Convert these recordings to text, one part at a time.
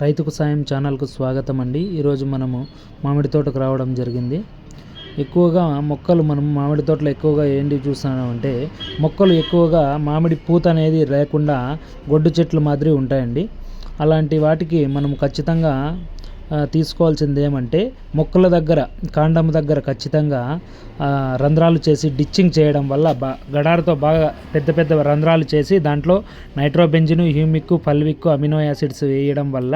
రైతుకు సాయం ఛానల్కు స్వాగతం అండి. ఈరోజు మనము మామిడి తోటకు రావడం జరిగింది. ఎక్కువగా మొక్కలు మనం మామిడి తోటలో ఎక్కువగా ఏంటి చూస్తున్నామంటే మొక్కలు ఎక్కువగా మామిడి పూత అనేది లేకుండా గొడ్డు చెట్లు మాదిరి ఉంటాయండి. అలాంటి వాటికి మనం ఖచ్చితంగా తీసుకోవాల్సింది ఏమంటే మొక్కల దగ్గర కాండం దగ్గర ఖచ్చితంగా రంధ్రాలు చేసి డిచ్చింగ్ చేయడం వల్ల బా గడారతో బాగా పెద్ద పెద్ద రంధ్రాలు చేసి దాంట్లో nitrobenzene humic fulvic amino acids వేయడం వల్ల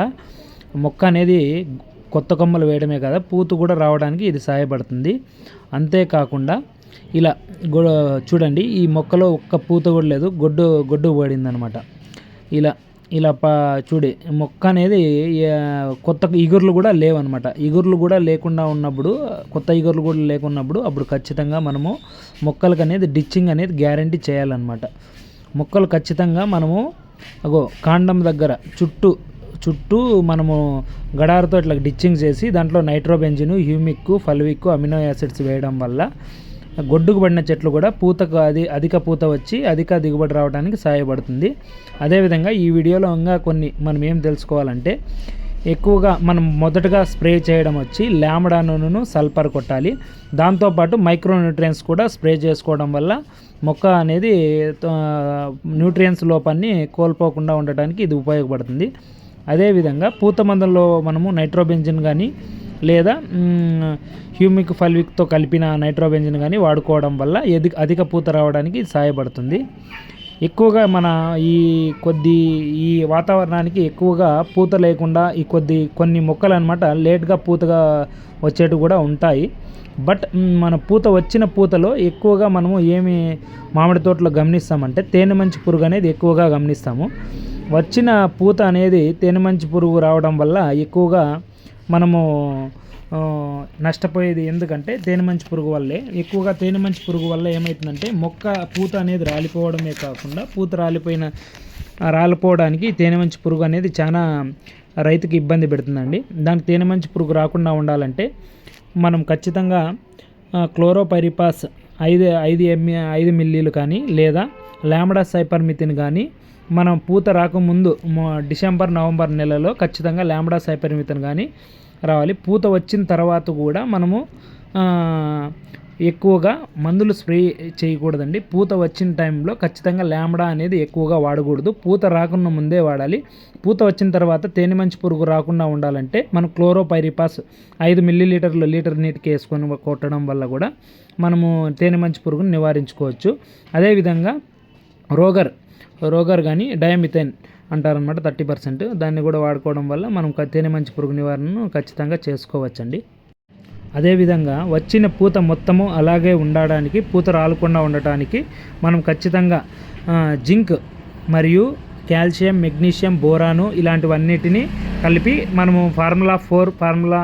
మొక్క అనేది కొత్త కొమ్మలు వేయడమే కదా పూత కూడా రావడానికి ఇది సహాయపడుతుంది. అంతేకాకుండా ఇలా చూడండి ఈ మొక్కలో ఒక్క పూత కూడా లేదు గొడ్డు గొడ్డు పడిందనమాట. ఇలా ఇలా పా చూడి మొక్క అనేది కొత్త ఇగుర్లు కూడా లేవన్నమాట. ఇగుర్లు కూడా లేకుండా ఉన్నప్పుడు కొత్త ఇగుర్లు కూడా లేకున్నప్పుడు అప్పుడు ఖచ్చితంగా మనము మొక్కలకు అనేది డిచ్చింగ్ అనేది గ్యారంటీ చేయాలన్నమాట. మొక్కలు ఖచ్చితంగా మనము అగో కాండం దగ్గర చుట్టూ చుట్టూ మనము గడారతో ఇట్లా డిచ్చింగ్ చేసి దాంట్లో nitrobenzene humic fulvic amino acids వేయడం వల్ల గొడ్డుకు పడిన చెట్లు కూడా పూతకు అది అధిక పూత వచ్చి అధిక దిగుబడి రావడానికి సహాయపడుతుంది. అదేవిధంగా ఈ వీడియోలో ఇంకా కొన్ని మనం ఏం తెలుసుకోవాలంటే ఎక్కువగా మనం మొదటగా స్ప్రే చేయడం వచ్చి లామడాను సల్ఫర్ కొట్టాలి. దాంతోపాటు మైక్రో న్యూట్రియన్స్ కూడా స్ప్రే చేసుకోవడం వల్ల మొక్క అనేది న్యూట్రియన్స్ లోపాన్ని కోల్పోకుండా ఉండటానికి ఇది ఉపయోగపడుతుంది. అదేవిధంగా పూత మనము నైట్రోబెంజిన్ కానీ లేదా హ్యూమిక్ ఫల్విక్తో కలిపిన నైట్రోబెంజిన్ కానీ వాడుకోవడం వల్ల ఎది అధిక పూత రావడానికి సహాయపడుతుంది. ఎక్కువగా మన ఈ కొద్ది ఈ వాతావరణానికి ఎక్కువగా పూత లేకుండా ఈ కొద్ది కొన్ని మొక్కలు అనమాట లేట్గా పూతగా వచ్చేటివి కూడా ఉంటాయి. బట్ మన పూత వచ్చిన పూతలో ఎక్కువగా మనము ఏమి మామిడి తోటలో గమనిస్తామంటే తేనె మంచి పురుగు అనేది ఎక్కువగా గమనిస్తాము. వచ్చిన పూత అనేది తేనెమంచి పురుగు రావడం వల్ల ఎక్కువగా మనము నష్టపోయేది ఎందుకంటే తేనెమంచి పురుగు వల్లే. ఎక్కువగా తేనెమంచి పురుగు వల్ల ఏమవుతుందంటే మొక్క పూత అనేది రాలిపోవడమే కాకుండా పూత రాలిపోయిన రాలిపోవడానికి తేనెమంచి పురుగు అనేది చాలా రైతుకి ఇబ్బంది పెడుతుందండి. దానికి తేనెమంచి పురుగు రాకుండా ఉండాలంటే మనం ఖచ్చితంగా క్లోరోపైరిపాస్ ఐదు ఐదు ఎంఏ ఐదు మిల్లీలు కానీ లేదా లామడా సైపర్మితిన్ కానీ మనం పూత రాకముందు డిసెంబర్ నవంబర్ నెలలో ఖచ్చితంగా ల్యాంబడా సైపరిమితం కానీ రావాలి. పూత వచ్చిన తర్వాత కూడా మనము ఎక్కువగా మందులు స్ప్రే చేయకూడదండి. పూత వచ్చిన టైంలో ఖచ్చితంగా ల్యాంబడా అనేది ఎక్కువగా వాడకూడదు. పూత రాకుండా ముందే వాడాలి. పూత వచ్చిన తర్వాత తేనె మంచి పురుగు రాకుండా ఉండాలంటే మనం క్లోరోపైరిపాస్ ఐదు మిల్లీ లీటర్లు లీటర్ నీటికి వేసుకొని కొట్టడం వల్ల కూడా మనము తేనె మంచి పురుగును నివారించుకోవచ్చు. అదేవిధంగా రోగర్ రోగర్ కానీ డయామిథైన్ అంటారనమాట థర్టీ పర్సెంట్. దాన్ని కూడా వాడుకోవడం వల్ల మనం తేనె మంచి పురుగు నివారణను ఖచ్చితంగా చేసుకోవచ్చండి. అదేవిధంగా వచ్చిన పూత మొత్తము అలాగే ఉండడానికి పూత రాలకుండా ఉండటానికి మనం ఖచ్చితంగా జింక్ మరియు కాల్షియం మెగ్నీషియం బోరాను ఇలాంటివన్నిటిని కలిపి మనము ఫార్ములా ఫోర్ ఫార్ములా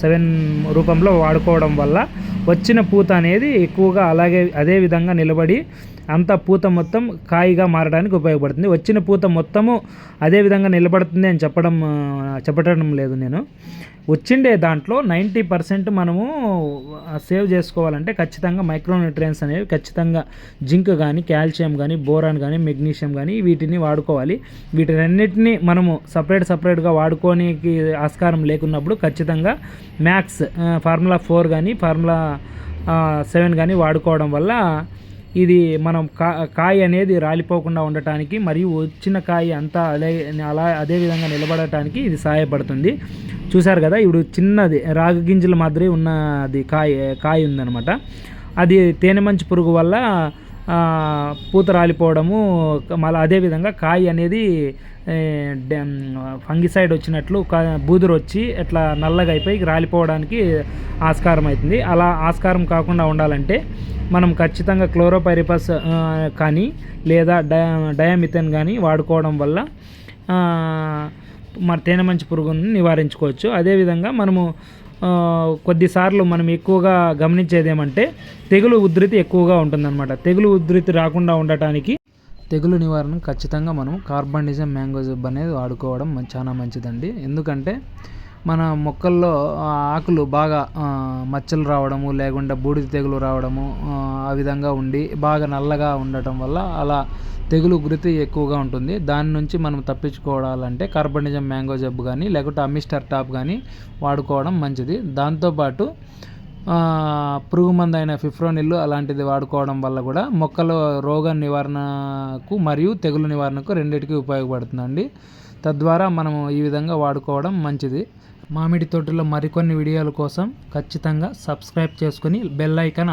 సెవెన్ రూపంలో వాడుకోవడం వల్ల వచ్చిన పూత అనేది ఎక్కువగా అలాగే అదే విధంగా నిలబడి అంత పూత మొత్తం కాయిగా మారడానికి ఉపయోగపడుతుంది. వచ్చిన పూత మొత్తము అదే విధంగా నిలబడుతుంది అని చెప్పడం చెప్పడం లేదు నేను. వచ్చిండే దాంట్లో నైంటీ పర్సెంట్ మనము సేవ్ చేసుకోవాలంటే ఖచ్చితంగా మైక్రోన్యూట్రియన్స్ అనేవి ఖచ్చితంగా జింక్ కానీ కాల్షియం కానీ బోరాన్ కానీ మెగ్నీషియం కానీ వీటిని వాడుకోవాలి. వీటినన్నిటిని మనము సపరేట్ సపరేట్గా వాడుకోనికి ఆస్కారం లేకున్నప్పుడు ఖచ్చితంగా మ్యాక్స్ ఫార్ములా ఫోర్ కానీ ఫార్ములా సెవెన్ కానీ వాడుకోవడం వల్ల ఇది మనం కా కాయ అనేది రాలిపోకుండా ఉండటానికి మరియు వచ్చిన కాయ అంతా అదే అలా అదే విధంగా నిలబడటానికి ఇది సహాయపడుతుంది. చూశారు కదా ఇప్పుడు చిన్నది రాగి గింజల మాదిరి ఉన్నది కాయ కాయ ఉందనమాట అది తేనె మంచి పురుగు వల్ల పూత రాలిపోవడము మళ్ళీ అదేవిధంగా కాయ అనేది ఫంగిసైడ్ వచ్చినట్లు కా- బూదురు వచ్చి ఇట్లా నల్లగా అయిపోయి రాలిపోవడానికి ఆస్కారం అవుతుంది. అలా ఆస్కారం కాకుండా ఉండాలంటే మనం ఖచ్చితంగా క్లోరోపైరిపస్ కానీ లేదా డయా డయామిథెన్ కానీ వాడుకోవడం వల్ల మన మరి తేనె మంచి పురుగుని నివారించుకోవచ్చు. అదేవిధంగా మనము కొద్దిసార్లు మనం ఎక్కువగా గమనించేది ఏమంటే తెగులు ఉధృతి ఎక్కువగా ఉంటుందన్నమాట. తెగులు ఉధృతి రాకుండా ఉండటానికి తెగులు నివారణ ఖచ్చితంగా మనం కార్బండిజం మ్యాంగో జబ్బు అనేది వాడుకోవడం చాలా మంచిదండి. ఎందుకంటే మన మొక్కల్లో ఆకులు బాగా మచ్చలు రావడము లేకుండా బూడిద తెగులు రావడము ఆ, విధంగా ఉండి బాగా నల్లగా ఉండటం వల్ల అలా తెగులు గురితి ఎక్కువగా ఉంటుంది. దాని నుంచి మనం తప్పించుకోవాలంటే కార్బనిజం మ్యాంగో జబ్బు కానీ లేకుంటే అమిస్టర్ టాప్ కానీ వాడుకోవడం మంచిది. దాంతోపాటు పురుగు మందు అయిన ఫిఫ్రోనిల్ అలాంటిది వాడుకోవడం వల్ల కూడా మొక్కల రోగ నివారణకు మరియు తెగులు నివారణకు రెండింటికి ఉపయోగపడుతుందండి. తద్వారా మనము ఈ విధంగా వాడుకోవడం మంచిది. మామిడి తోటలో మరికొన్ని వీడియోల కోసం ఖచ్చితంగా సబ్స్క్రైబ్ చేసుకొని బెల్ ఐకాన్